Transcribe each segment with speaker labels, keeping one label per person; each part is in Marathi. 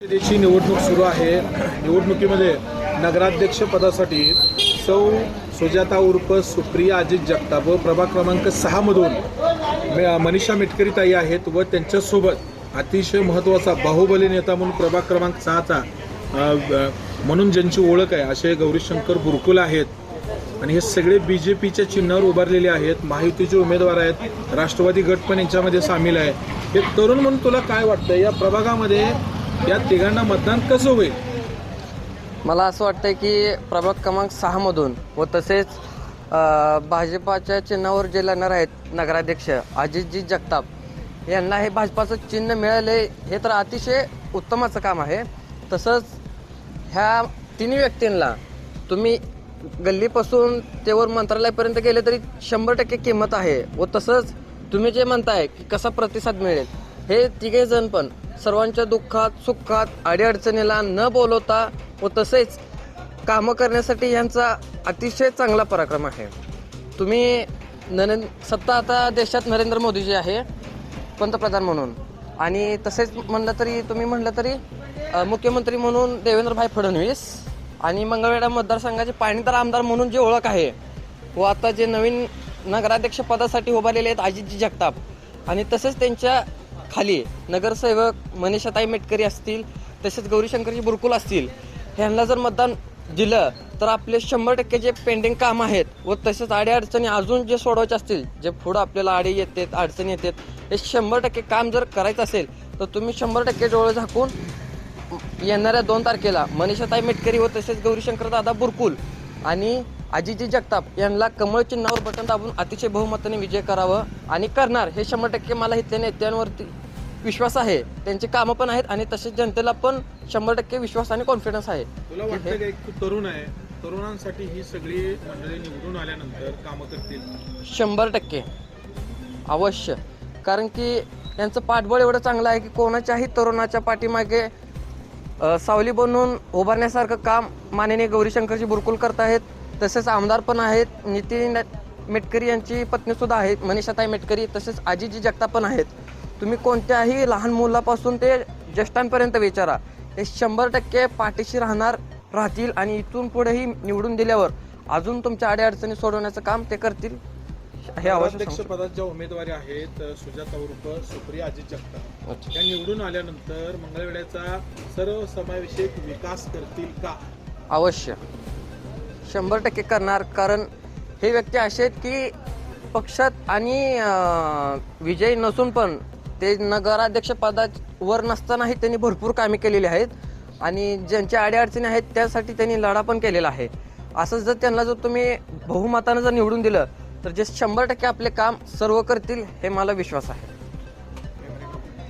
Speaker 1: परिषदेची निवडणूक सुरू आहे. निवडणुकीमध्ये नगराध्यक्ष पदासाठी सौ सुजाता उर्फ सुप्रिया अजित जगताप. व प्रभाग क्रमांक सहा मधून मनीषा मिटकरी ताई आहेत व त्यांच्यासोबत अतिशय महत्त्वाचा बाहुबली नेता म्हणून प्रभाग क्रमांक सहाचा म्हणून ज्यांची ओळख आहे असे गौरीशंकर बुरकुल आहेत. आणि हे सगळे बी जे पीच्या चिन्हावर उभारलेले आहेत. महायुतीचे उमेदवार आहेत. राष्ट्रवादी गट पण यांच्यामध्ये सामील आहे. हे तरुण म्हणून तुला काय वाटतं या प्रभागामध्ये या तिघांना मतदान कसं होईल?
Speaker 2: मला असं वाटतं की प्रभाग क्रमांक सहामधून व तसेच अ, भाजपाच्या चिन्हावर जे लढणार आहेत नगराध्यक्ष अजितजी जगताप यांना हे भाजपाचं चिन्ह मिळाले हे तर अतिशय उत्तमाचं काम आहे. तसंच ह्या तिन्ही व्यक्तींना तुम्ही गल्लीपासून तेवर मंत्रालयापर्यंत गेले तरी शंभर टक्के किंमत आहे व तसंच तुम्ही जे म्हणताय की कसा प्रतिसाद मिळेल हे तिघे जण पण सर्वांच्या दुःखात सुखात अडीअडचणीला न बोलवता व तसेच कामं करण्यासाठी यांचा अतिशय चांगला पराक्रम आहे. तुम्ही नरेंद्र सत्ता आता देशात नरेंद्र मोदीजी आहे पंतप्रधान म्हणून. आणि तसेच म्हणलं तरी तुम्ही म्हणलं तरी मुख्यमंत्री म्हणून देवेंद्रभाई फडणवीस आणि मंगळवेढा मतदारसंघाचे पाणीदार आमदार म्हणून जी ओळख आहे व आता जे नवीन नगराध्यक्ष पदासाठी उभारलेले आहेत अजितजी जगताप. आणि तसेच त्यांच्या खाली नगरसेवक मनीषाताई मेटकरी असतील तसेच गौरीशंकरजी बुरकुल असतील ह्यांना जर मतदान दिलं तर आपले शंभर टक्के जे पेंडिंग काम आहेत व तसेच अडीअडचणी अजून जे सोडवायचे असतील जे पुढं आपल्याला आडी येतात अडचणी येतात हे शंभर टक्के काम जर करायचं असेल तर तुम्ही शंभर टक्के डोळे झाकून येणाऱ्या दोन तारखेला मनीषाताई मेटकरी व तसेच गौरीशंकर दादा बुरकुल आणि अजितजी जगताप यांना कमळ चिन्हावर बटन दाबून अतिशय बहुमताने विजय करावं आणि करणार हे शंभर टक्के मला इथल्या नेत्यांवरती विश्वास आहे. त्यांची कामं पण आहेत आणि तसेच जनतेला पण शंभर टक्के विश्वास आणि कॉन्फिडन्स आहे.
Speaker 1: तुला वाटतं का एक तू तरुण आहे? तरुणांसाठी ही सगळी मंडळी निवडून आल्यानंतर कामं करतील?
Speaker 2: शंभर टक्के. अवश्य. कारण की यांचं पाठबळ एवढं चांगलं आहे की कोणाच्याही तरुणाच्या पाठीमागे सावली बनवून उभारण्यासारखं काम माननीय गौरीशंकरजी बुरकुल करत आहेत. तसेच आमदार पण आहेत. नितीन मेटकरी यांची पत्नी सुद्धा आहेत. मनीषाताई मेटकरी तसेच आजीजी जगताप पण आहेत. तुम्ही कोणत्याही लहान मुलापासून ते ज्येष्ठांपर्यंत विचारा. ते शंभर टक्के पाठीशी राहणार राहतील आणि इथून पुढेही निवडून दिल्यावर अजून तुमच्या अडीअडचणी सोडवण्याचं काम ते करतील. हे
Speaker 1: पदात ज्या उमेदवारी आहेत सुजाता उर्फ सुप्रिया अजित जगताप. त्या निवडून आल्यानंतर मंगळवेड्याचा सर्व समावेशक विकास करतील का?
Speaker 2: अवश्य. शंभर टक्के करणार. कारण हे व्यक्ती असे आहेत की पक्षात आणि विजयी नसून पण ते नगराध्यक्ष पदावर नसतानाही त्यांनी भरपूर कामे केलेली आहेत. आणि ज्यांच्या अडीअडचणी आहेत त्यासाठी त्यांनी लढा पण केलेला आहे. असंच जर त्यांना जर तुम्ही बहुमतानं जर निवडून दिलं तर जे शंभर टक्के आपले काम सर्व करतील हे मला विश्वास आहे.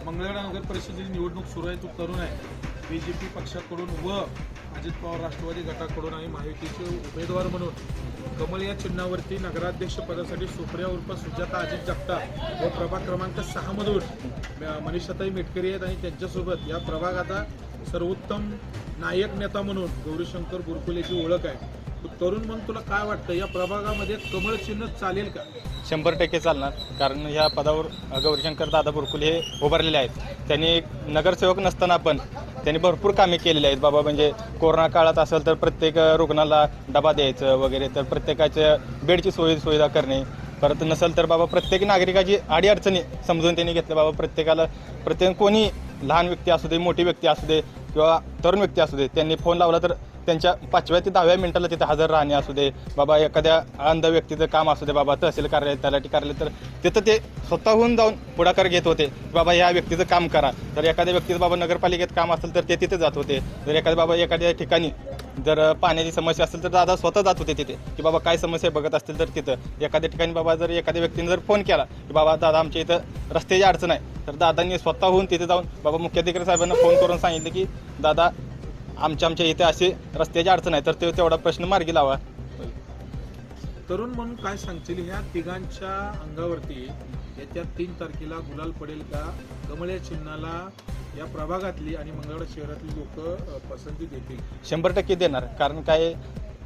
Speaker 1: मंगळवेढा नगर परिषदेची निवडणूक सुरू आहे तो तरुण आहे. बीजेपी पक्षाकडून व अजित पवार राष्ट्रवादी गटाकडून आणि महायुतीचे उमेदवार म्हणून कमल या चिन्हावरती नगराध्यक्ष पदासाठी सुप्रिया उर्फ सुजाता अजित जगताप व प्रभाग क्रमांक सहा मधून मनीषाताई मेटकरी आहेत आणि त्यांच्यासोबत या प्रभागाचा सर्वोत्तम नायक नेता म्हणून गौरीशंकर गुरकुलेची ओळख आहे. तरुण म्हणून तुला काय वाटतं? या प्रभागामध्ये कमळ चिन्ह चालेल का?
Speaker 3: शंभर टक्के चालणार. कारण ह्या पदावर गौरीशंकर दादा बुरकुल हे उभारलेले आहेत. त्यांनी एक नगरसेवक नसताना पण त्यांनी भरपूर कामे केलेली आहेत. बाबा म्हणजे कोरोना काळात असेल तर प्रत्येक रुग्णाला डबा द्यायचं वगैरे तर प्रत्येकाच्या बेडची सोयी सुविधा करणे. परत नसेल तर बाबा प्रत्येक नागरिकाची अडीअडचणी समजून त्यांनी घेतलं बाबा प्रत्येकाला प्रत्येक कोणी लहान व्यक्ती असू दे मोठी व्यक्ती असू दे किंवा तरुण व्यक्ती असू दे त्यांनी फोन लावला तर त्यांच्या पाचव्या ते दहाव्या मिनिटाला तिथे हजर राहणे असू दे बाबा एखाद्या अंध व्यक्तीचं काम असू दे बाबा तहसील कार्यालय तलाठी कार्यालय तर तिथं ते स्वतःहून जाऊन पुढाकार घेत होते बाबा या व्यक्तीचं काम करा. तर एखाद्या व्यक्तीचं बाबा नगरपालिकेत काम असेल तर ते तिथे जात होते. जर एखाद्या बाबा एखाद्या ठिकाणी जर पाण्याची समस्या असेल तर दादा स्वतः जात होते तिथे की बाबा काय समस्या बघत असतील तर तिथं. एखाद्या ठिकाणी बाबा जर एखाद्या व्यक्तीने जर फोन केला की बाबा दादा आमच्या इथं रस्त्याची अडचण आहे तर दादांनी स्वतःहून तिथे जाऊन बाबा मुख्याधिकारी साहेबांना फोन करून सांगितलं की दादा आमच्या आमच्या इथे असे रस्त्याची अडचण आहे तर ते तेवढा प्रश्न मार्गी लावा.
Speaker 1: तरुण म्हणून काय सांगतील ह्या तिघांच्या अंगावरती येत्या तीन तारखेला गुलाल पडेल का? कमळ या चिन्हाला या प्रभागातली आणि मंगळवार शहरातली लोक पसंती देतील.
Speaker 3: शंभर टक्के देणार कारण काय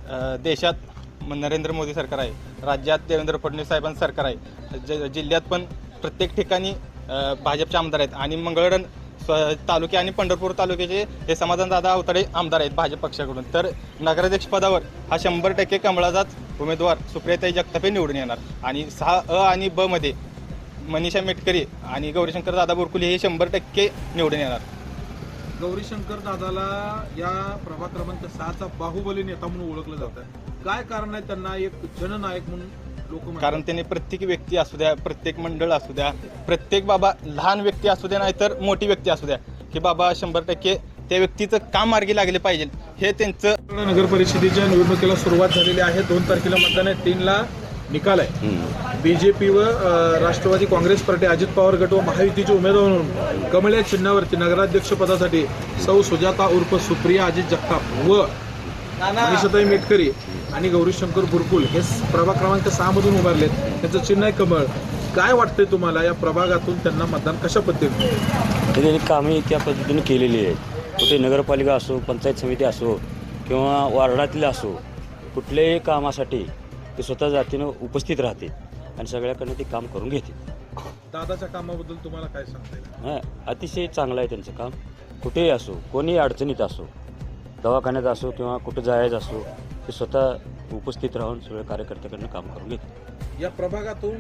Speaker 3: अं, देशात म- नरेंद्र मोदी सरकार आहे राज्यात देवेंद्र फडणवीस साहेबांचं सरकार आहे ज जिल्ह्यात पण प्रत्येक ठिकाणी अं, भाजपचे आमदार आहेत आणि मंगळवेढा स्व- तालुके आणि पंढरपूर तालुक्याचे हे समाधानदादा अवताडे आमदार आहेत भाजप पक्षाकडून. तर नगराध्यक्ष पदावर हा शंभर टक्के कमळाचाच उमेदवार सुप्रियाताई जगतापे निवडून येणार. आणि सहा अ आणि ब मध्ये मनीषा मेटकरी आणि गौरीशंकर दादा बोरकुले हे शंभर टक्के निवडून येणार.
Speaker 1: गौरीशंकर दादाला या प्रभाग क्रमांक सहाचा बाहुबली नेता म्हणून ओळखलं जातं. काय कारण आहे त्यांना? एक जननायक म्हणून
Speaker 3: कारण त्यांनी प्रत्येक व्यक्ती असू द्या प्रत्येक मंडळ असू द्या प्रत्येक बाबा लहान व्यक्ती असू द्या नाहीतर मोठी व्यक्ती असू द्या की बाबा शंभर टक्के त्या व्यक्तीचं काम मार्गी लागले पाहिजे. हे त्यांचं
Speaker 1: नगर परिषदेच्या निवडणुकीला सुरुवात झालेली आहे. दोन तारखेला मतदान आहे. तीनला निकाल आहे. बीजेपी व राष्ट्रवादी काँग्रेस पार्टी अजित पवार गट व महायुतीचे उमेदवार म्हणून कमळ या चिन्हावरती नगराध्यक्ष पदासाठी सौ सुजाता उर्फ सुप्रिया अजित जगताप व मनीषाताई मेटकरी आणि गौरीशंकर बुरकुल हे प्रभाग क्रमांक सहा मधून उभारलेत. त्यांचं चिन्ह आहे कमळ. काय वाटतंय तुम्हाला या प्रभागातून त्यांना मतदान कशा पद्धतीने
Speaker 4: त्यांनी कामे त्या पद्धतीने केलेली आहेत. कुठे नगरपालिका असो पंचायत समिती असो किंवा वार्डातले असो कुठल्याही कामासाठी ते स्वतः जातीनं उपस्थित राहते आणि सगळ्याकडनं ते काम करून घेते
Speaker 1: दादाच्या कामाबद्दल तुम्हाला काय सांगता येईल?
Speaker 4: हां अतिशय चांगलं आहे त्यांचं काम. कुठेही असो कोणीही अडचणीत असो दवाखान्यात असो किंवा कुठं जायचं असो ते स्वतः उपस्थित राहून सगळ्या कार्यकर्त्याकडनं काम करून घेते
Speaker 1: या प्रभागातून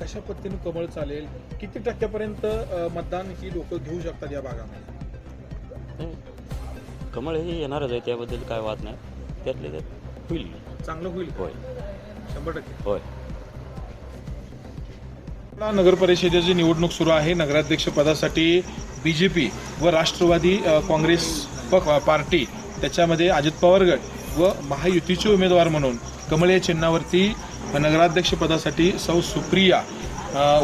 Speaker 1: कशा पद्धतीने कमळ चालेल? किती टक्क्यापर्यंत मतदान ही लोक घेऊ शकतात या भागामध्ये?
Speaker 4: कमळ हे येणारच आहे त्याबद्दल काय वाद नाही. त्यातले त्यात होईल.
Speaker 1: चांगलं होईल
Speaker 4: होय.
Speaker 1: शंभर टक्के.
Speaker 4: होय.
Speaker 1: नगर परिषदेची निवडणूक सुरू आहे नगराध्यक्ष पदासाठी बीजेपी व राष्ट्रवादी काँग्रेस प- पार्टी त्याच्यामध्ये अजित पवार गट व महायुतीचे उमेदवार म्हणून कमळ या चिन्हावरती नगराध्यक्षपदासाठी सौ सुप्रिया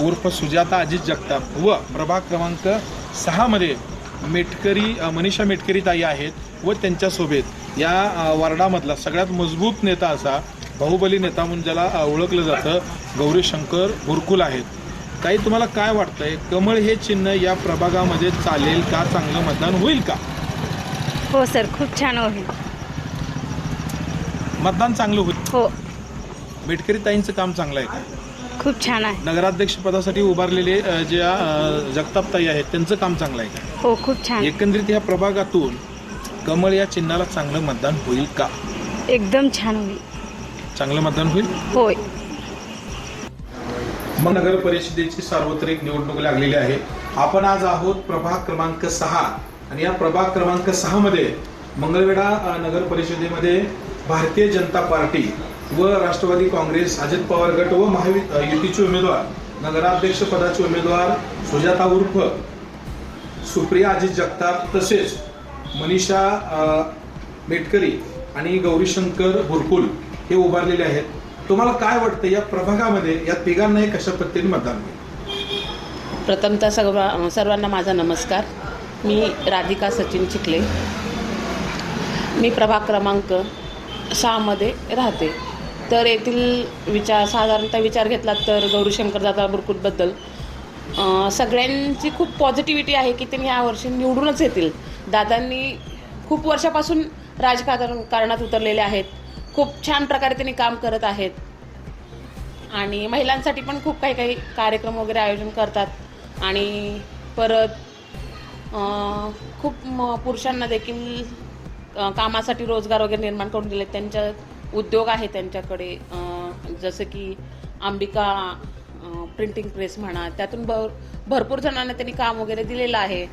Speaker 1: उर्फ सुजाता अजित जगताप व प्रभाग क्रमांक सहामध्ये मेटकरी मनीषा मेटकरी ताई आहेत व त्यांच्यासोबत या वार्डामधला सगळ्यात मजबूत नेता असा बाहुबली नेता म्हणून ज्याला ओळखलं जातं गौरीशंकर गुरकुल आहेत. काही तुम्हाला काय वाटतंय? कमळ हे चिन्ह या प्रभागामध्ये चालेल का? चांगलं मतदान होईल का?
Speaker 5: हो सर. खूप छान होईल.
Speaker 1: मतदान चांगलं होईल.
Speaker 5: हो.
Speaker 1: मेटकरी ताईंचं काम चांगलं आहे का?
Speaker 5: खूप छान आहे.
Speaker 1: नगराध्यक्ष पदासाठी उभारलेले अ, ज्या अ, जगताप ताई आहेत त्यांचं काम चांगलं आहे का?
Speaker 5: हो खूप छान.
Speaker 1: एकंदरीत या प्रभागातून कमळ या चिन्हाला चांगलं मतदान होईल का?
Speaker 5: एकदम छान होईल.
Speaker 1: चांगलं मतदान होईल?
Speaker 5: होय.
Speaker 1: मग नगर परिषदेची सार्वत्रिक निवडणूक लागलेली आहे. आपण आज आहोत प्रभाग क्रमांक सहा. आणि या प्रभाग क्रमांक सहा मध्ये मंगळवेढा अ, नगर परिषदेमध्ये भारतीय जनता पार्टी व राष्ट्रवादी काँग्रेस अजित पवार गट व महायुतीचे उमेदवार नगराध्यक्ष पदाचे उमेदवार सुजाता उर्फ सुप्रिया अजित जगताप तसेच मनीषा मेटकरी आणि गौरीशंकर भुरकुल हे उभारलेले आहेत. तुम्हाला काय वाटतं या प्रभागामध्ये या तिघांनाही कशा पद्धतीने मतदान होईल?
Speaker 6: प्रथमतः सर्व सर्वांना माझा नमस्कार. मी राधिका सचिन चिखले. मी प्रभाग क्रमांक सहामध्ये राहते. तर येथील विचार साधारणतः विचार घेतला तर गौरीशंकर दादा बुरकुटबद्दल सगळ्यांची खूप पॉझिटिव्हिटी आहे की त्यांनी यावर्षी निवडूनच येतील. दादांनी खूप वर्षापासून राजकारण कारणात उतरलेले आहेत. खूप छान प्रकारे त्यांनी काम करत आहेत. आणि महिलांसाठी पण खूप काही काही कार्यक्रम वगैरे आयोजन करतात. आणि परत खूप म- पुरुषांना देखील कामासाठी रोजगार वगैरे निर्माण करून दिले. त्यांच्या उद्योग आहे त्यांच्याकडे. जसं की अंबिका प्रिंटिंग प्रेस म्हणा त्यातून भर भरपूर जणांना त्यांनी काम वगैरे दिलेलं आहे.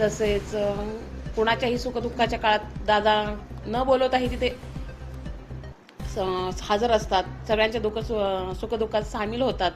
Speaker 6: तसेच कोणाच्याही सुखदुःखाच्या काळात दादा न बोलवताही तिथे स- हजर असतात. सगळ्यांच्या दुःख सु सुखदुःखात सामील होतात.